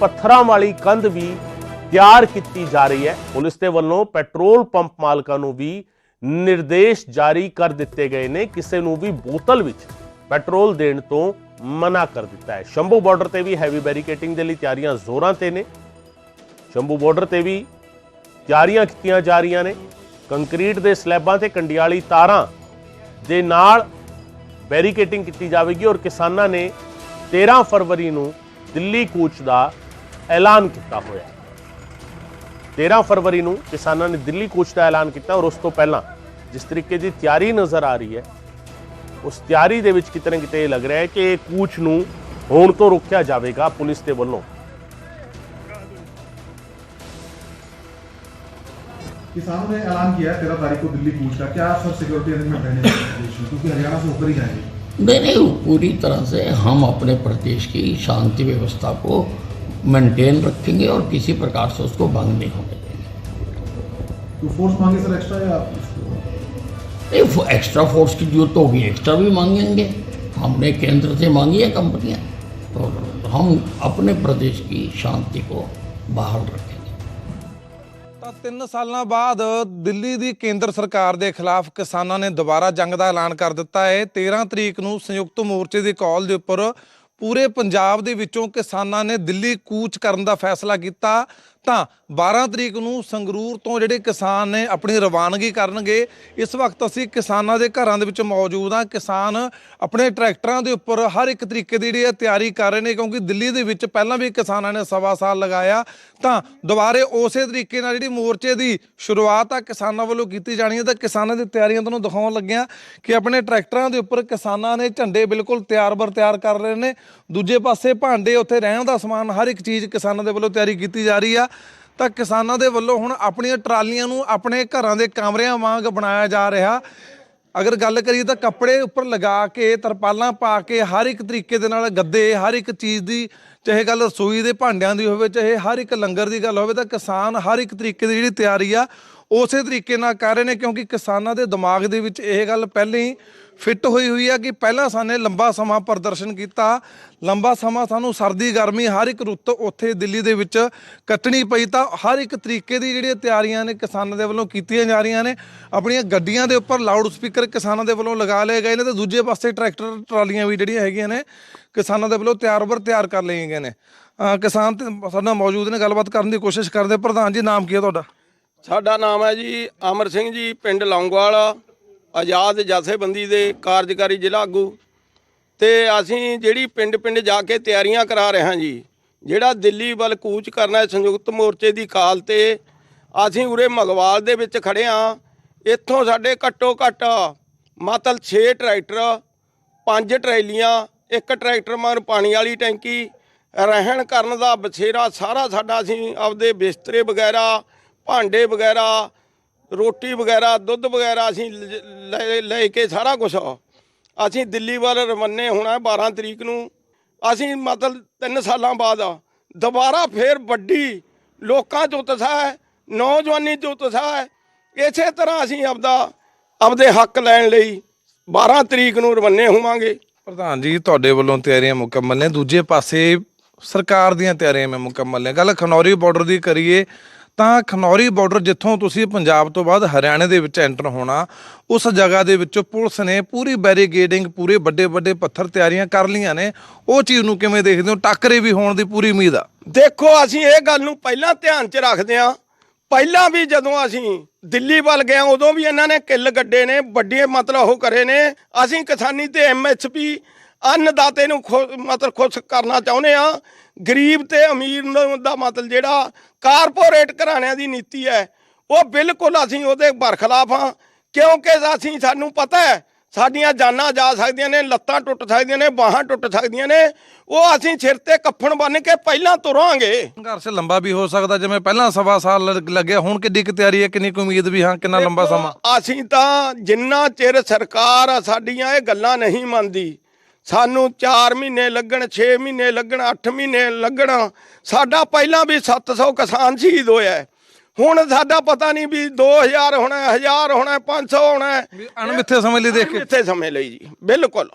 ਪੱਥਰਾਂ ਵਾਲੀ ਕੰਧ ਵੀ ਤਿਆਰ ਕੀਤੀ ਜਾ ਰਹੀ ਹੈ। ਪੁਲਿਸ ਦੇ ਵੱਲੋਂ ਪੈਟਰੋਲ ਪੰਪ ਮਾਲਕਾਂ ਨੂੰ ਵੀ ਨਿਰਦੇਸ਼ ਜਾਰੀ ਕਰ ਦਿੱਤੇ ਗਏ ਨੇ। ਕਿਸੇ ਨੂੰ ਵੀ ਬੋਤਲ ਵਿੱਚ ਪੈਟਰੋਲ ਦੇਣ ਤੋਂ ਮਨਾ ਕਰ ਦਿੱਤਾ ਹੈ। ਸ਼ੰਭੂ ਬਾਰਡਰ ਤੇ ਵੀ ਹੈਵੀ ਬੈਰੀਕੇਟਿੰਗ ਦੇ ਲਈ ਤਿਆਰੀਆਂ ਜ਼ੋਰਾਂ ਤੇ ਨੇ। ਸ਼ੰਭੂ ਬਾਰਡਰ ਤੇ ਵੀ ਤਿਆਰੀਆਂ ਕੀਤੀਆਂ ਜਾ ਰਹੀਆਂ ਨੇ। ਕੰਕਰੀਟ ਦੇ ਸਲੈਬਾਂ ਤੇ ਕੰਡਿਆਲੀ ਤਾਰਾਂ ਦੇ ਨਾਲ ਬੈਰੀਕੇਟਿੰਗ ਕੀਤੀ ਜਾਵੇਗੀ ਔਰ ਕਿਸਾਨਾਂ ਨੇ 13 ਫਰਵਰੀ ਨੂੰ ਦਿੱਲੀ ਕੂਚ ਦਾ ਐਲਾਨ ਕੀਤਾ ਹੋਇਆ ਹੈ 13 ਫਰਵਰੀ ਨੂੰ ਕਿਸਾਨਾਂ ਨੇ ਦਿੱਲੀ ਕੂਚ ਦਾ ਐਲਾਨ ਕੀਤਾ ਔਰ ਉਸ ਤੋਂ ਪਹਿਲਾਂ ਜਿਸ ਤਰੀਕੇ ਦੀ ਤਿਆਰੀ ਨਜ਼ਰ ਆ ਰਹੀ ਹੈ ਉਸ ਤਿਆਰੀ ਦੇ ਵਿੱਚ ਕਿਤੇ ਨਾ ਕਿਤੇ ਇਹ ਲੱਗ ਰਿਹਾ ਹੈ ਕਿ ਇਹ ਕੂਚ ਨੂੰ ਹੋਣ ਤੋਂ ਰੋਕਿਆ ਜਾਵੇਗਾ ਪੁਲਿਸ ਦੇ ਵੱਲੋਂ किसानों ने ऐलान किया है तेरह तारीख को दिल्ली कूच का क्या सब सिक्योरिटी अरेंजमेंट रहने प्रदेश में क्योंकि हरियाणा से होकर ही जाएंगे नहीं नहीं वो पूरी तरह से हम अपने प्रदेश की शांति व्यवस्था को मेंटेन रखेंगे और किसी प्रकार से उसको भंग नहीं होने देंगे तो फोर्स मांगे सर एक्स्ट्रा या नहीं वो एक्स्ट्रा फोर्स की जरूरत होगी एक्स्ट्रा भी मांगेंगे हमने केंद्र से मांगी है कंपनियां तो हम अपने प्रदेश की शांति को बहाल रखेंगे ਤਾਂ 3 ਸਾਲਾਂ ਬਾਅਦ ਦਿੱਲੀ ਦੀ ਕੇਂਦਰ ਸਰਕਾਰ ਦੇ ਖਿਲਾਫ ਕਿਸਾਨਾਂ ਨੇ ਦੁਬਾਰਾ ਜੰਗ ਦਾ ਐਲਾਨ ਕਰ ਦਿੱਤਾ ਹੈ 13 ਤਰੀਕ ਨੂੰ ਸੰਯੁਕਤ ਮੋਰਚੇ ਦੀ ਕਾਲ ਦੇ ਉੱਪਰ ਪੂਰੇ ਪੰਜਾਬ ਦੇ ਵਿੱਚੋਂ ਕਿਸਾਨਾਂ ਨੇ ਦਿੱਲੀ ਕੂਚ ਕਰਨ ਦਾ ਫੈਸਲਾ ਕੀਤਾ। ਤਾਂ 12 ਤਰੀਕ ਨੂੰ ਸੰਗਰੂਰ ਤੋਂ ਜਿਹੜੇ ਕਿਸਾਨ ਨੇ ਆਪਣੀ ਰਵਾਨਗੀ ਕਰਨਗੇ, ਇਸ ਵਕਤ ਅਸੀਂ ਕਿਸਾਨਾਂ ਦੇ ਘਰਾਂ ਦੇ ਵਿੱਚ ਮੌਜੂਦ ਹਾਂ। ਕਿਸਾਨ ਆਪਣੇ ਟਰੈਕਟਰਾਂ ਦੇ ਉੱਪਰ ਹਰ ਇੱਕ ਤਰੀਕੇ ਦੀ ਜਿਹੜੀ ਹੈ ਤਿਆਰੀ ਕਰ ਰਹੇ ਨੇ, ਕਿਉਂਕਿ ਦਿੱਲੀ ਦੇ ਵਿੱਚ ਪਹਿਲਾਂ ਵੀ ਕਿਸਾਨਾਂ ਨੇ ਸਵਾ ਸਾਲ ਲਗਾਇਆ। ਤਾਂ ਦੁਬਾਰੇ ਉਸੇ ਤਰੀਕੇ ਨਾਲ ਜਿਹੜੀ ਮੋਰਚੇ ਦੀ ਸ਼ੁਰੂਆਤ ਆ ਕਿਸਾਨਾਂ ਵੱਲੋਂ ਕੀਤੀ ਜਾਣੀ ਹੈ, ਤਾਂ ਕਿਸਾਨਾਂ ਦੀ ਤਿਆਰੀਆਂ ਤੁਹਾਨੂੰ ਦਿਖਾਉਣ ਲੱਗਿਆ ਕਿ ਆਪਣੇ ਟਰੈਕਟਰਾਂ ਦੇ ਉੱਪਰ ਕਿਸਾਨਾਂ ਨੇ ਝੰਡੇ ਬਿਲਕੁਲ ਤਿਆਰ ਬਰ ਤਿਆਰ ਕਰ ਰਹੇ ਨੇ। ਦੂਜੇ ਪਾਸੇ ਭਾਂਡੇ ਉੱਥੇ ਰਹਿਣ ਦਾ ਸਮਾਨ ਹਰ ਇੱਕ ਚੀਜ਼ ਕਿਸਾਨਾਂ ਦੇ ਵੱਲੋਂ ਤਿਆਰੀ ਕੀਤੀ ਜਾ ਰਹੀ ਆ। ਤਾਂ ਕਿਸਾਨਾਂ ਦੇ ਵੱਲੋਂ ਹੁਣ ਆਪਣੀਆਂ ਟਰਾਲੀਆਂ ਨੂੰ ਆਪਣੇ ਘਰਾਂ ਦੇ ਕਮਰਿਆਂ ਵਾਂਗ ਬਣਾਇਆ ਜਾ ਰਿਹਾ। ਅਗਰ ਗੱਲ ਕਰੀਏ ਤਾਂ ਕੱਪੜੇ ਉੱਪਰ ਲਗਾ ਕੇ, ਤਰਪਾਲਾਂ ਪਾ ਕੇ ਹਰ ਇੱਕ ਤਰੀਕੇ ਦੇ ਨਾਲ ਗੱਦੇ, ਹਰ ਇੱਕ ਚੀਜ਼ ਦੀ, ਚਾਹੇ ਗੱਲ ਰਸੋਈ ਦੇ ਭਾਂਡਿਆਂ ਦੀ ਹੋਵੇ, ਚਾਹੇ ਹਰ ਇੱਕ ਲੰਗਰ ਦੀ ਗੱਲ ਹੋਵੇ, ਤਾਂ ਕਿਸਾਨ ਹਰ ਇੱਕ ਤਰੀਕੇ ਦੀ ਜਿਹੜੀ ਤਿਆਰੀ ਆ, ਉਸੇ ਤਰੀਕੇ ਨਾਲ ਕਰ ਰਹੇ ਨੇ, ਕਿਉਂਕਿ ਕਿਸਾਨਾਂ ਦੇ ਦਿਮਾਗ ਦੇ ਵਿੱਚ ਇਹ ਗੱਲ ਪਹਿਲਾਂ ਹੀ ਫਿੱਟ ਹੋਈ ਹੋਈ ਆ ਕਿ ਪਹਿਲਾਂ ਸਾਨੇ ਲੰਬਾ ਸਮਾਂ ਪ੍ਰਦਰਸ਼ਨ ਕੀਤਾ। ਲੰਬਾ ਸਮਾਂ ਸਾਨੂੰ ਸਰਦੀ, ਗਰਮੀ ਹਰ ਇੱਕ ਰੁੱਤ ਉੱਥੇ ਦਿੱਲੀ ਦੇ ਵਿੱਚ ਕੱਟਣੀ ਪਈ ਤਾਂ ਹਰ ਇੱਕ ਤਰੀਕੇ ਦੀ ਜਿਹੜੀਆਂ ਤਿਆਰੀਆਂ ਨੇ ਕਿਸਾਨਾਂ ਦੇ ਵੱਲੋਂ ਕੀਤੀਆਂ ਜਾ ਰਹੀਆਂ ਨੇ। ਆਪਣੀਆਂ ਗੱਡੀਆਂ ਦੇ ਉੱਪਰ ਲਾਊਡ ਸਪੀਕਰ ਕਿਸਾਨਾਂ ਦੇ ਵੱਲੋਂ ਲਗਾ ਲਏ ਗਏ ਨੇ ਤੇ ਦੂਜੇ ਪਾਸੇ ਟਰੈਕਟਰ, ਟਰਾਲੀਆਂ ਵੀ ਜਿਹੜੀਆਂ ਹੈਗੀਆਂ ਨੇ ਕਿਸਾਨਾਂ ਦੇ ਵੱਲੋਂ ਤਿਆਰ ਬਰ ਤਿਆਰ ਕਰ ਲਈਆਂ ਗਏ ਨੇ। ਕਿਸਾਨ ਤੇ ਸਾਡੇ ਨਾਲ ਮੌਜੂਦ ਨੇ, ਗੱਲਬਾਤ ਕਰਨ ਦੀ ਕੋਸ਼ਿਸ਼ ਕਰਦੇ। ਪ੍ਰਧਾਨ ਜੀ, ਨਾਮ ਕੀ ਹੈ ਤੁਹਾਡਾ? ਸਾਡਾ ਨਾਮ ਹੈ ਜੀ ਅਮਰ ਸਿੰਘ ਜੀ, ਪਿੰਡ ਲੌਂਗਵਾਲਾ। ਆਜ਼ਾਦ ਜਥੇਬੰਦੀ ਦੇ ਕਾਰਜਕਾਰੀ ਜ਼ਿਲ੍ਹਾ ਆਗੂ। ਤੇ ਅਸੀਂ ਜਿਹੜੀ ਪਿੰਡ ਪਿੰਡ ਜਾ ਕੇ ਤਿਆਰੀਆਂ ਕਰਾ ਰਹੇ ਹਾਂ ਜੀ, ਜਿਹੜਾ ਦਿੱਲੀ ਵੱਲ ਕੂਚ ਕਰਨਾ ਹੈ ਸੰਯੁਕਤ ਮੋਰਚੇ ਦੀ ਕਾਲ ਤੇ, ਅਸੀਂ ਉਰੇ ਮਗਵਾਲ ਦੇ ਵਿੱਚ ਖੜੇ ਹਾਂ। ਇੱਥੋਂ ਸਾਡੇ ਘੱਟੋ ਘੱਟ ਮਤਲਬ 6 ਟਰੈਕਟਰ, ਪੰਜ ਟਰੈਲੀਆਂ, ਇੱਕ ਟਰੈਕਟਰ ਮਗਰ ਪਾਣੀ ਵਾਲੀ ਟੈਂਕੀ, ਰਹਿਣ ਕਰਨ ਦਾ ਬਛੇਰਾ ਸਾਰਾ ਸਾਡਾ ਅਸੀਂ ਆਪਦੇ ਬਿਸਤਰੇ ਵਗੈਰਾ, ਭਾਂਡੇ ਵਗੈਰਾ ਰੋਟੀ ਵਗੈਰਾ, ਦੁੱਧ ਵਗੈਰਾ ਅਸੀਂ ਲੈ ਲੈ ਕੇ ਸਾਰਾ ਕੁਝ ਅਸੀਂ ਦਿੱਲੀ ਵੱਲ ਰਵਾਨੇ ਹੋਣਾ ਹੈ 12 ਤਰੀਕ ਨੂੰ। ਅਸੀਂ ਮਤਲਬ 3 ਸਾਲਾਂ ਬਾਅਦ ਦੁਬਾਰਾ ਫੇਰ ਵੱਡੀ ਲੋਕਾਂ 'ਚ ਉਤਸ਼ਾਹ ਹੈ, ਨੌਜਵਾਨੀ 'ਚ ਉਤਸ਼ਾਹ ਹੈ। ਇਸੇ ਤਰ੍ਹਾਂ ਅਸੀਂ ਆਪਦਾ, ਆਪਦੇ ਹੱਕ ਲੈਣ ਲਈ 12 ਤਰੀਕ ਨੂੰ ਰਵਾਨੇ ਹੋਵਾਂਗੇ। ਪ੍ਰਧਾਨ ਜੀ, ਤੁਹਾਡੇ ਵੱਲੋਂ ਤਿਆਰੀਆਂ ਮੁਕੰਮਲ ਨੇ। ਦੂਜੇ ਪਾਸੇ ਸਰਕਾਰ ਦੀਆਂ ਤਿਆਰੀਆਂ ਮੈਂ ਮੁਕੰਮਲ ਨੇ। ਗੱਲ ਖਨੌਰੀ ਬਾਰਡਰ ਦੀ ਕਰੀਏ ਤਾਂ ਖਨੌਰੀ ਬਾਰਡਰ ਜਿੱਥੋਂ ਤੁਸੀਂ ਪੰਜਾਬ ਤੋਂ ਬਾਅਦ ਹਰਿਆਣੇ ਦੇ ਵਿੱਚ ਐਂਟਰ ਹੋਣਾ, ਉਸ ਜਗ੍ਹਾ ਦੇ ਵਿੱਚ ਪੁਲਿਸ ਨੇ ਪੂਰੀ ਬੈਰੀਗੇਡਿੰਗ ਪੂਰੇ ਵੱਡੇ ਵੱਡੇ ਪੱਥਰ ਤਿਆਰੀਆਂ ਕਰ ਲੀਆਂ ਨੇ। ਉਹ ਚੀਜ਼ ਨੂੰ ਕਿਵੇਂ ਦੇਖਦੇ ਹੋ? ਟੱਕਰੇ ਵੀ ਹੋਣ ਦੀ ਪੂਰੀ ਉਮੀਦ ਆ। ਦੇਖੋ, ਅਸੀਂ ਇਹ ਗੱਲ ਨੂੰ ਪਹਿਲਾਂ ਧਿਆਨ 'ਚ ਰੱਖਦੇ ਹਾਂ। ਪਹਿਲਾਂ ਵੀ ਜਦੋਂ ਅਸੀਂ ਦਿੱਲੀ ਵੱਲ ਗਏ, ਉਦੋਂ ਵੀ ਇਹਨਾਂ ਨੇ ਕਿੱਲ ਗੱਡੇ ਨੇ ਵੱਡੇ ਮਤਲਬ ਉਹ ਕਰੇ ਨੇ। ਅਸੀਂ ਕਿਸਾਨੀ ਤੇ ਐਮਐਸਪੀ ਅੰਨਦਾਤੇ ਨੂੰ ਮਤਲਬ ਖੁਸ਼ ਕਰਨਾ ਚਾਹੁੰਦੇ ਆ ਗਰੀਬ ਤੇ ਅਮੀਰ ਦਾ ਮਤਲਬ ਜਿਹੜਾ ਕਾਰਪੋਰੇਟ ਘਰਾਣਿਆਂ ਦੀ ਨੀਤੀ ਹੈ ਉਹ ਬਿਲਕੁਲ ਅਸੀਂ ਉਹਦੇ ਬਰਖਲਾਫ ਹਾਂ। ਕਿਉਂਕਿ ਅਸੀਂ ਸਾਨੂੰ ਪਤਾ ਹੈ ਸਾਡੀਆਂ ਜਾਨਾਂ ਜਾ ਸਕਦੀਆਂ ਨੇ ਲੱਤਾਂ ਟੁੱਟ ਸਕਦੀਆਂ ਨੇ ਬਾਹਾਂ ਟੁੱਟ ਸਕਦੀਆਂ ਨੇ ਉਹ ਅਸੀਂ ਸਿਰ ਤੇ ਕੱਫਣ ਬੰਨ ਕੇ ਪਹਿਲਾਂ ਤੁਰਾਂਗੇ। ਸੰਘਰਸ਼ ਲੰਬਾ ਵੀ ਹੋ ਸਕਦਾ ਜਿਵੇਂ ਪਹਿਲਾਂ ਸਵਾ ਸਾਲ ਲੱਗ- ਲੱਗਿਆ ਹੁਣ ਕਿੱਡੀ ਕੁ ਤਿਆਰੀ ਹੈ ਕਿੰਨੀ ਕੁ ਉਮੀਦ ਵੀ ਹਾਂ ਕਿੰਨਾ ਲੰਬਾ ਸਮਾਂ। ਅਸੀਂ ਤਾਂ ਜਿੰਨਾ ਚਿਰ ਸਰਕਾਰ ਸਾਡੀਆਂ ਇਹ ਗੱਲਾਂ ਨਹੀਂ ਮੰਨਦੀ ਸਾਨੂੰ 4 ਮਹੀਨੇ ਲੱਗਣ 6 ਮਹੀਨੇ ਲੱਗਣ 8 ਮਹੀਨੇ ਲੱਗਣ। ਸਾਡਾ ਪਹਿਲਾਂ ਵੀ 700 ਕਿਸਾਨ ਸ਼ਹੀਦ ਹੋਇਆ। ਹੁਣ ਸਾਡਾ ਪਤਾ ਨਹੀਂ ਵੀ 2000 ਹੋਣਾ 1000 ਹੋਣਾ 500 ਹੋਣਾ ਅਣਮਿੱਥੇ ਸਮੇਂ ਲਈ ਦੇਖ ਕੇ। ਇੱਥੇ ਸਮੇਂ ਲਈ ਜੀ ਬਿਲਕੁਲ।